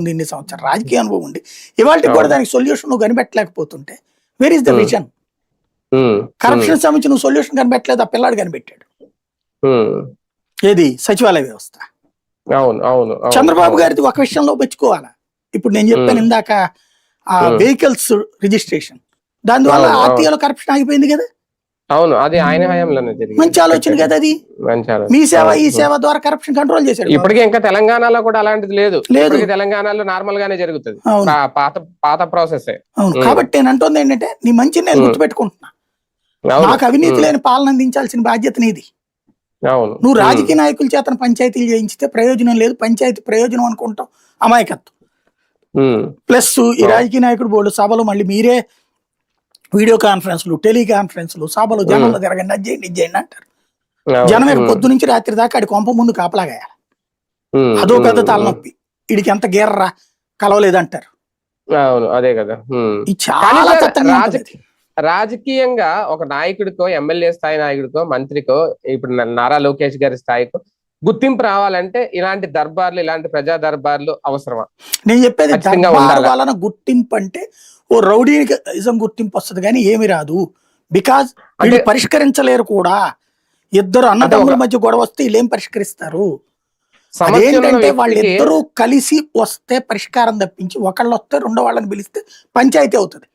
ఉంది ఇన్ని సంవత్సరాలు రాజకీయ అనుభవం ఉంది ఇవాళ కూడా. దానికి సొల్యూషన్ నువ్వు కనిపెట్టలేకపోతుంటే where is the. Vision um, corruption సంబంధించి నువ్వు సొల్యూషన్ కనిపెట్టలేదు ఆ పిల్లాడు కనిపెట్టాడు ఏది సచివాలయ వ్యవస్థ అవును అవును చంద్రబాబు. గారిది ఒక విషయంలో మెచ్చుకోవాలా ఇప్పుడు నేను చెప్పాను. ఇందాక ఆ. వెహికల్స్ రిజిస్ట్రేషన్ దానివల్ల అవును, అవును. ఆర్టీఓలో కరప్షన్ ఆగిపోయింది కదా అవును అది ఆయన హయాంలోనే జరిగింది. మంచి ఆలోచన కదా అది? మంచి ఆలోచన. మీ సేవ ఈ. సేవ ద్వారా కరప్షన్ కంట్రోల్ చేశాడు. ఇప్పటికీ ఇంకా తెలంగాణలో కూడా అలాంటిది లేదు. లేదు. తెలంగాణలో నార్మల్ గానే జరుగుతుంది. పాత పాత ప్రాసెస్ అవును. కాబట్టి నేను అంటుంది ఏంటంటే నీ మంచిని నేను. గుర్తుపెట్టుకుంటున్నా. నాకు అవినీతి లేని పాలన అందించాల్సిన బాధ్యత నీది. అవును. నువ్వు రాజకీయ నాయకుల చేతన పంచాయతీలు చేయించితే ప్రయోజనం లేదు. పంచాయతీ ప్రయోజనం అనుకుంటాం. అమాయకత్వం. ప్లస్ ఈ. రాజకీయ నాయకుడు బోర్డు సభలు మళ్ళీ మీరే వీడియో కాన్ఫరెన్స్లు టెలికాన్ఫరెన్స్లు సభలు జనంలో తిరగండి అది చేయండి ఇది చేయండి అంటారు. జనం ఉమ్, పొద్దు నుంచి రాత్రి దాకా ఆడి కొంప ముందు కాపలాగాయాలి. ఉమ్, అదో పెద్ద తలనొప్పి. వీడికి ఎంత గీర్రా కలవలేదంటారు. అవును అదే కదా. చాలా రాజకీయంగా ఒక నాయకుడికో ఎమ్మెల్యే స్థాయి నాయకుడికో మంత్రికో ఇప్పుడు నారా లోకేష్ గారి స్థాయికో గుర్తింపు రావాలంటే ఇలాంటి దర్బార్లు ఇలాంటి ప్రజా దర్బార్లు అవసరమా? నేను చెప్పేది గుర్తింపు అంటే ఓ రౌడీనిజం గుర్తింపు వస్తుంది కానీ ఏమి రాదు. బికాజ్ వీళ్ళు పరిష్కరించలేరు కూడా. ఇద్దరు అన్నదమ్ముల మధ్య గొడవ వస్తే వీళ్ళు ఏం పరిష్కరిస్తారు? అదేంటంటే వాళ్ళిద్దరూ కలిసి వస్తే పరిష్కారం తప్పించి ఒకళ్ళు వస్తే రెండో వాళ్ళని పిలిస్తే పంచాయతీ అవుతుంది.